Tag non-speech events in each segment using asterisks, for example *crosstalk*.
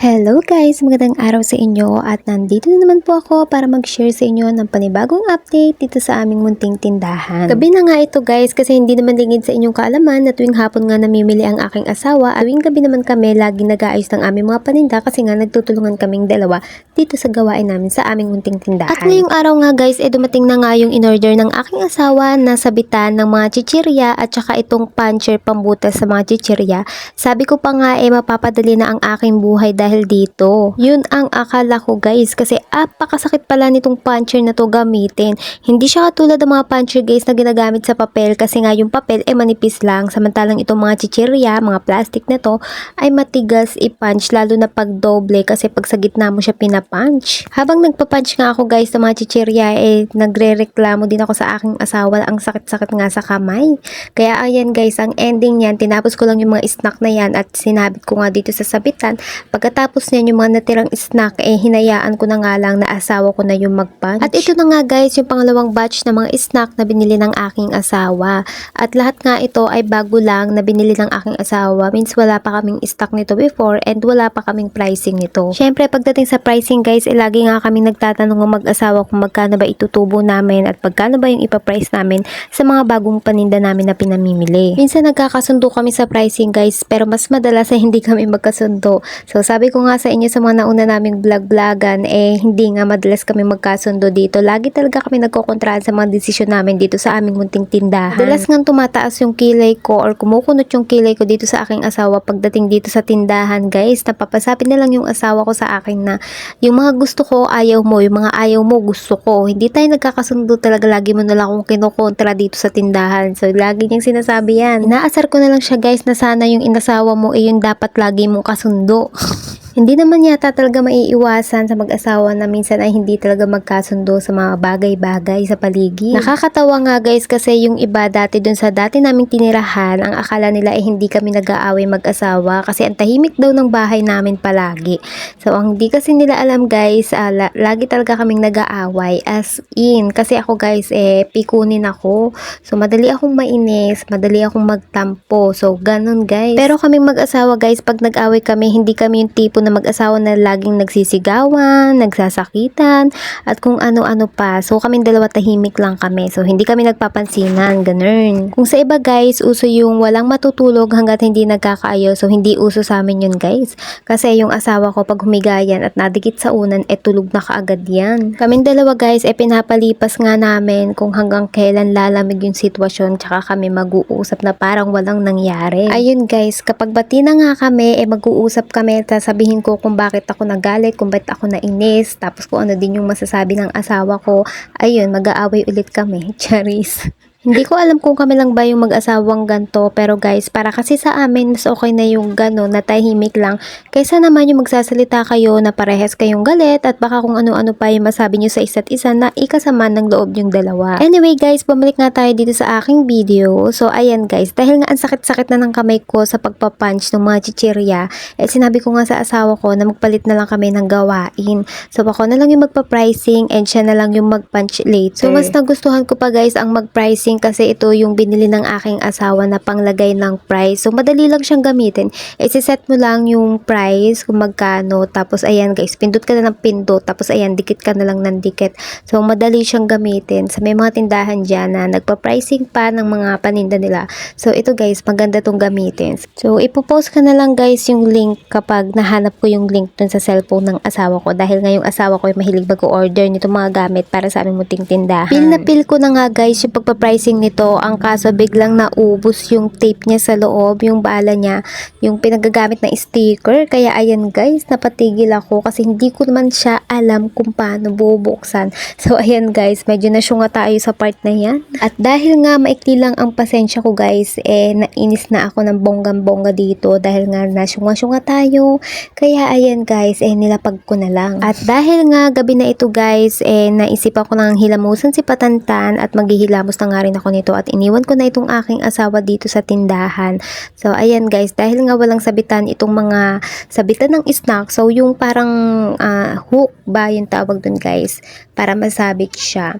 Hello guys! Magandang araw sa inyo at nandito na naman po ako para mag-share sa inyo ng panibagong update dito sa aming munting tindahan. Gabi na nga ito guys kasi hindi naman lingid sa inyong kaalaman na tuwing hapon nga namimili ang aking asawa at tuwing gabi naman kami laging nag-aayos ng aming mga paninda kasi nga nagtutulungan kaming dalawa dito sa gawain namin sa aming munting tindahan. At ngayong araw nga guys, eh dumating na nga yung in-order ng aking asawa na sabitan ng mga chichirya at saka itong puncher pambutas sa mga chichirya. Sabi ko pa nga eh mapapadali na ang aking buhay dahil dito. Yun ang akala ko guys kasi apakasakit pala nitong puncher na to gamitin. Hindi siya katulad ng mga puncher guys na ginagamit sa papel kasi nga yung papel ay manipis lang samantalang itong mga chichirya, mga plastic na to ay matigas i-punch lalo na pag doble kasi pag sa gitna mo siya pinapunch. Habang nagpa-punch nga ako guys sa mga chichirya eh nagre-reklamo din ako sa aking asawa ang sakit-sakit nga sa kamay. Kaya ayan guys, ang ending niyan, tinapos ko lang yung mga snack na yan at sinabit ko nga dito sa sabitan. Pagkatapos niyan yung mga natirang snack, eh hinayaan ko na nga lang na asawa ko na yung mag-punch. At ito na nga guys, yung pangalawang batch na mga snack na binili ng aking asawa. At lahat nga ito ay bago lang na binili ng aking asawa. Means wala pa kaming stock nito before and wala pa kaming pricing nito. Syempre pagdating sa pricing guys, eh, lagi nga kaming nagtatanong ng mag-asawa kung magkano ba itutubo namin at pagkano ba yung ipaprice namin sa mga bagong paninda namin na pinamimili. Minsan nagkakasundo kami sa pricing guys pero mas madalas ay hindi kami magkasundo. So sabi ko nga sa inyo sa mga nauna naming vlog-vlogan eh hindi nga madalas kami magkasundo dito. Lagi talaga kami nagkokontraan sa mga desisyon namin dito sa aming munting tindahan. Madalas nga tumataas yung kilay ko or kumukunot yung kilay ko dito sa aking asawa pagdating dito sa tindahan guys. Napapasabi na lang yung asawa ko sa akin na yung mga gusto ko ayaw mo, yung mga ayaw mo gusto ko. Hindi tayo nagkakasundo talaga lagi mo na lang akong kinukontra dito sa tindahan. So lagi niyang sinasabi yan. Inaasar ko na lang siya guys na sana yung inasawa mo ay yung dapat lagi mong kasundo. *laughs* Hindi naman yata talaga maiiwasan sa mag-asawa na minsan ay hindi talaga magkasundo sa mga bagay-bagay sa paligid. Nakakatawa nga guys kasi yung iba dati dun sa dati naming tinirahan, ang akala nila ay hindi kami nag-aaway mag-asawa kasi ang tahimik daw ng bahay namin palagi. So ang hindi kasi nila alam guys, ah, la- lagi talaga kaming nag-aaway as in. Kasi ako guys eh pikunin ako. So madali akong mainis, madali akong magtampo. So ganun guys. Pero kaming mag-asawa guys, pag nag-away kami, hindi kami yung tipo na mag-asawa na laging nagsisigawan, nagsasakitan, at kung ano-ano pa. So kaming dalawa tahimik lang kami. So hindi kami nagpapansinan, ganun. Kung sa iba guys, uso yung walang matutulog hanggat hindi nagkakaayos. So hindi uso sa amin yun guys. Kasi yung asawa ko pag humigayan at nadikit sa unan, eh tulog na kaagad yan. Kaming dalawa guys, eh pinapalipas nga namin kung hanggang kailan lalamig yung sitwasyon tsaka kami mag-uusap na parang walang nangyari. Ayun guys, kapag bati na nga kami, eh mag-uusap kami at sasabihin ko kung bakit ako nagalit, kung bakit ako nainis, tapos kung ano din yung masasabi ng asawa ko. Ayun, mag-aaway ulit kami. *laughs* Charis. Hindi ko alam kung kami lang ba yung mag-asawang ganto pero guys, para kasi sa amin mas okay na yung gano na tahimik lang kaysa naman yung magsasalita kayo na parehas kayong galit at baka kung ano-ano pa yung masabi nyo sa isa't isa na ikasama ng loob yung dalawa. Anyway guys, bumalik nga tayo dito sa aking video. So ayan guys, dahil nga ang sakit-sakit na ng kamay ko sa pagpapunch ng mga chichirya, eh sinabi ko nga sa asawa ko na magpalit na lang kami ng gawain. So ako na lang yung magpa-pricing and siya na lang yung mag-punch later. So mas nagustuhan ko pa guys ang mag-pricing kasi ito yung binili ng aking asawa na panglagay ng price. So madali lang siyang gamitin. set mo lang yung price kung magkano. Tapos ayan guys, pindot ka na ng pindot. Tapos ayan, dikit ka na lang ng dikit. So madali siyang gamitin. Sa may mga tindahan dyan na nagpa-pricing pa ng mga paninda nila. So ito guys, maganda tong gamitin. So ipopost ka na lang guys yung link kapag nahanap ko yung link dun sa cellphone ng asawa ko. Dahil nga yung asawa ko ay mahilig mag-order nito mga gamit para sa aming muting tindahan. Pil na pil ko na nga guys yung pagpa-pricing nito. Ang kaso biglang naubos yung tape niya sa loob, yung bala niya, yung pinagagamit na sticker. Kaya ayan guys, napatigil ako kasi hindi ko naman siya alam kung paano bubuksan. *laughs* So ayan guys, medyo nasyunga tayo sa part na yan. At dahil nga maikli lang ang pasensya ko guys, eh nainis na ako ng bonggang-bongga dito dahil nga nasyunga-syunga tayo. Kaya ayan guys, eh nilapag ko na lang. At dahil nga gabi na ito guys, eh naisipan ko nang hilamusan si Patantan at maghihilamos na nga rin ako nito at iniwan ko na itong aking asawa dito sa tindahan. So ayan guys, dahil nga walang sabitan itong mga sabitan ng snack, so yung parang ah, hook ba yung tawag dun guys, para masabit siya.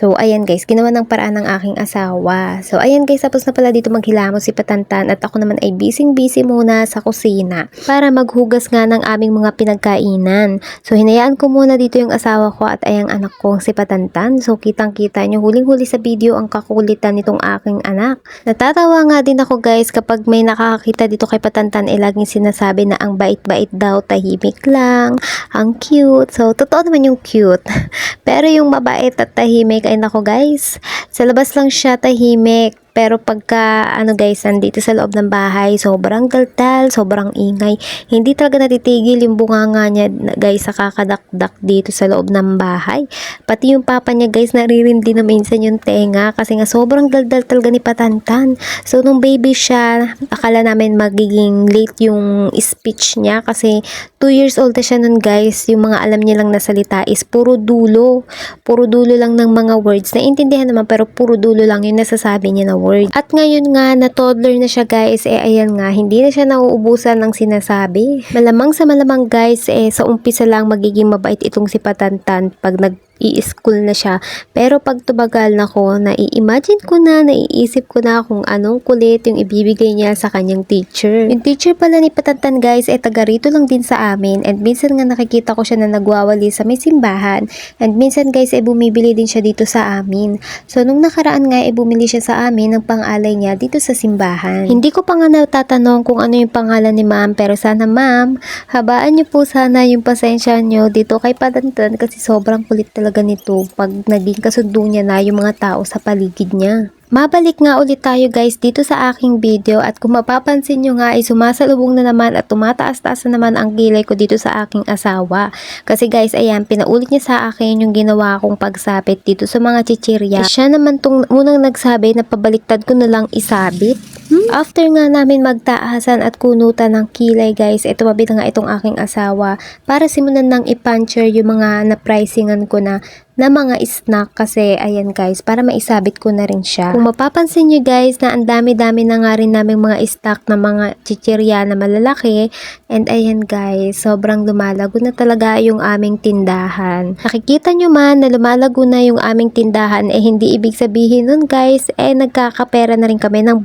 So, ayan guys, ginawa ng paraan ng aking asawa. So, ayan guys, tapos na pala dito maghilamos si Patantan at ako naman ay busy-busy muna sa kusina para maghugas nga ng aming mga pinagkainan. So, hinayaan ko muna dito yung asawa ko at ayang anak kong si Patantan. So, kitang-kita nyo huling-huli sa video ang kakulitan nitong aking anak. Natatawa nga din ako guys kapag may nakakakita dito kay Patantan eh laging sinasabi na ang bait-bait daw, tahimik lang, ang cute. So, totoo naman yung cute. *laughs* Pero yung mabait at tahimik ay nako guys, sa labas lang siya tahimik. Pero pagka, ano guys, nandito sa loob ng bahay, sobrang galtal, sobrang ingay. Hindi talaga natitigil yung bunganga niya, guys, sa kakadakdak dito sa loob ng bahay. Pati yung papa niya, guys, naririndi na minsan yung tenga kasi nga sobrang daldal talaga ni Patantan. So, nung baby siya, akala namin magiging late yung speech niya kasi 2 years old na siya nun, guys. Yung mga alam niya lang na salita is puro dulo. Puro dulo lang ng mga words. Naintindihan naman pero puro dulo lang yung nasasabi niya na word. At ngayon nga, na toddler na siya guys, eh ayan nga, hindi na siya nauubusan ng sinasabi. Malamang sa malamang guys, eh sa umpisa lang magiging mabait itong si Patantan pag nag i-school na siya. Pero pag tumagal na ko, nai-imagine ko na, naiisip ko na kung anong kulit yung ibibigay niya sa kanyang teacher. Yung teacher pala ni Patantan guys, ay taga rito lang din sa amin and minsan nga nakikita ko siya na nagwawali sa may simbahan and minsan guys ay bumibili din siya dito sa amin. So nung nakaraan nga ay bumili siya sa amin ng pang-alay niya dito sa simbahan. Hindi ko pa nga natatanong kung ano yung pangalan ni ma'am pero sana ma'am, habaan niyo po sana yung pasensya niyo dito kay Patantan kasi sobrang kulit talaga nito pag naging kasundo niya na yung mga tao sa paligid niya. Mabalik nga ulit tayo guys dito sa aking video at kung mapapansin nyo nga ay sumasalubong na naman at tumataas-taas na naman ang kilay ko dito sa aking asawa. Kasi guys ayan pinaulit niya sa akin yung ginawa kong pagsabit dito sa mga chichirya. Siya naman tong unang nagsabi na pabaliktad ko na lang isabit. After nga namin magtaasan at kunutan ng kilay guys, ito mabit nga itong aking asawa para simulan nang i-puncher yung mga na-pricingan ko na na mga snack kasi ayan guys, para maisabit ko na rin siya. Kung mapapansin nyo guys na ang dami-dami na nga rin namin mga stock na mga chichirya na malalaki and ayan guys, sobrang lumalago na talaga yung aming tindahan. Nakikita nyo man na lumalago na yung aming tindahan eh hindi ibig sabihin nun guys eh nagkakapera na rin kami ng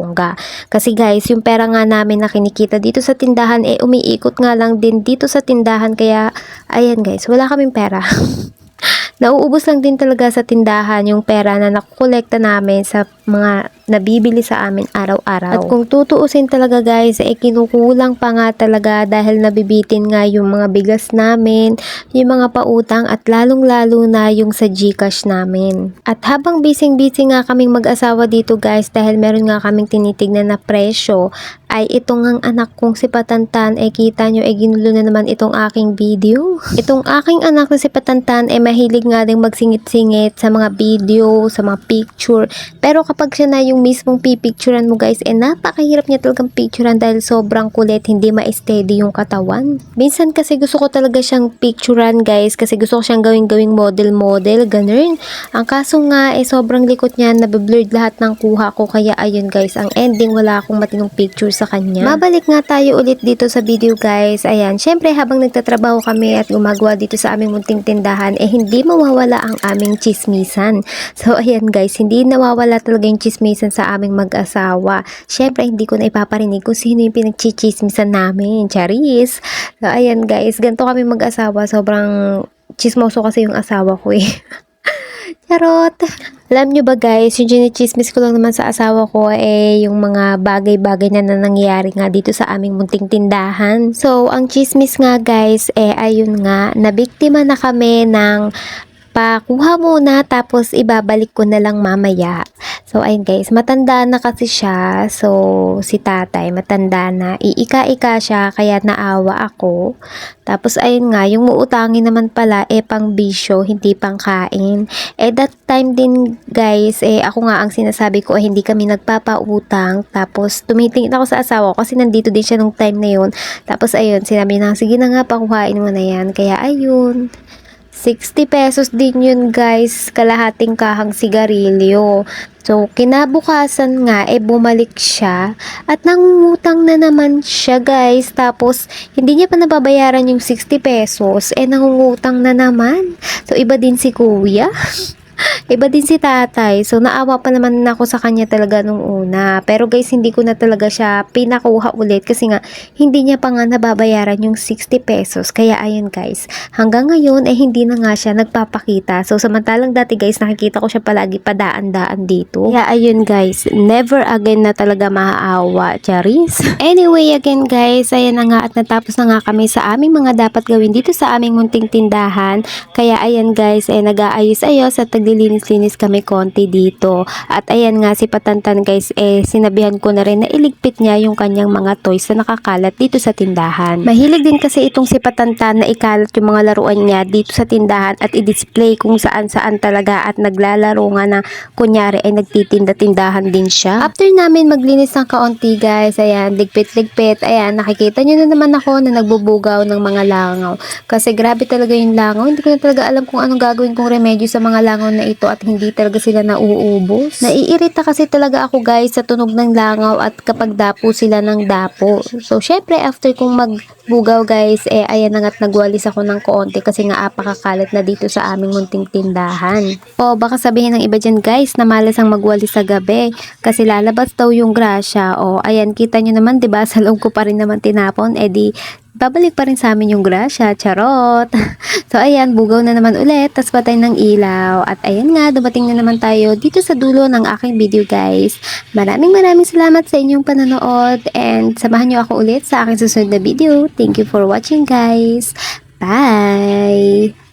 bonggang-bongga. Kasi guys, yung pera nga namin na kinikita dito sa tindahan eh umiikot nga lang din dito sa tindahan kaya ayan guys, wala kaming pera. *laughs* Nauubos lang din talaga sa tindahan yung pera na nakukolekta namin sa mga nabibili sa amin araw-araw. At kung tutuusin talaga guys, eh kinukulang pa nga talaga dahil nabibitin nga yung mga bigas namin, yung mga pautang at lalong-lalo na yung sa Gcash namin. At habang busy-busy nga kaming mag-asawa dito guys dahil meron nga kaming tinitignan na presyo, ay itong ang anak kong si Patantan ay kita nyo ay ginulo na naman itong aking video. *laughs* Itong aking anak na si Patantan ay mahilig nga din magsingit-singit sa mga video, sa mga picture. Pero kapag siya na yung mismong pipicturan mo guys, eh napakahirap niya talagang picturan dahil sobrang kulit, hindi ma-steady yung katawan. Minsan kasi gusto ko talaga siyang picturan guys kasi gusto ko siyang gawing-gawing model-model, ganun. Ang kaso nga eh sobrang likot niya, nabiblurred lahat ng kuha ko kaya ayun guys, ang ending wala akong matinong picture sa kanya. Mabalik nga tayo ulit dito sa video guys. Ayan, syempre habang nagtatrabaho kami at gumagawa dito sa aming munting tindahan, eh hindi mawawala ang aming chismisan. So ayan guys, hindi nawawala talaga yung chismisan sa aming mag-asawa. Syempre hindi ko na ipaparinig kung sino yung pinagchichismisan namin. Charis! So ayan guys, ganito kami mag-asawa. Sobrang chismoso kasi yung asawa ko eh. *laughs* Charot! Alam nyo ba guys, yung ginichismis ko lang naman sa asawa ko eh yung mga bagay-bagay na, na nangyayari nga dito sa aming munting tindahan. So, ang chismis nga guys eh ayun nga, nabiktima na kami ng pakuha muna tapos ibabalik ko na lang mamaya. So, ayun guys, matanda na kasi siya. So, si tatay, matanda na. Iika-ika siya, kaya naawa ako. Tapos, ayun nga, yung muutangin naman pala, eh, pang bisyo, hindi pang kain. Eh, that time din, guys, eh, ako nga ang sinasabi ko, eh, hindi kami nagpapautang. Tapos, tumitingin ako sa asawa ko kasi nandito din siya nung time na yun. Tapos, ayun, sinabi na, sige na nga, pakuhain mo na yan. Kaya, ayun. 60 pesos din yun guys, kalahating kahang sigarilyo. So, kinabukasan nga, eh bumalik siya at nangungutang na naman siya guys. Tapos, hindi niya pa nababayaran yung 60 pesos, eh nangungutang na naman. So, iba din si kuya. *laughs* Iba din si tatay. So, naawa pa naman ako sa kanya talaga nung una. Pero guys, hindi ko na talaga siya pinakuha ulit kasi nga, hindi niya pa nga nababayaran yung 60 pesos. Kaya ayun guys, hanggang ngayon ay hindi na nga siya nagpapakita. So, samantalang dati guys, nakikita ko siya palagi padaan-daan dito. Kaya ayun guys, never again na talaga maaawa, Charis. *laughs* anyway, again guys, ayan na nga at natapos na nga kami sa aming mga dapat gawin dito sa aming munting tindahan. Kaya ayan guys, eh nag-aayos-ayos at naglilinis-linis kami konti dito. At ayan nga si Patantan guys, eh sinabihan ko na rin na iligpit niya yung kanyang mga toys na nakakalat dito sa tindahan. Mahilig din kasi itong si Patantan na ikalat yung mga laruan niya dito sa tindahan at i-display kung saan-saan talaga at naglalaro nga na kunyari ay nagtitinda-tindahan din siya. After namin maglinis ng kaunti guys, ayan, ligpit-ligpit, ayan, nakikita nyo na naman ako na nagbubugaw ng mga langaw. Kasi grabe talaga yung langaw. Hindi ko na talaga alam kung anong gagawin kong remedyo sa mga langaw na ito at hindi talaga sila nauubos. Naiirita kasi talaga ako guys sa tunog ng langaw at kapag dapo sila ng dapo. So, syempre, after kong magbugaw guys, eh, ayan na nga't nagwalis ako ng konti kasi nga apakakalat na dito sa aming munting tindahan. O, baka sabihin ng iba dyan guys na malas ang magwalis sa gabi kasi lalabas daw yung grasya. O, ayan, kita nyo naman, ba *laughs* Sa loob ko pa rin naman tinapon. Eh di, babalik pa rin sa amin yung grasya, charot. *laughs* so ayan, bugaw na naman ulit, tas patay ng ilaw. At ayan nga, dumating na naman tayo dito sa dulo ng aking video guys. Maraming maraming salamat sa inyong panonood and samahan nyo ako ulit sa aking susunod na video. Thank you for watching guys. Bye!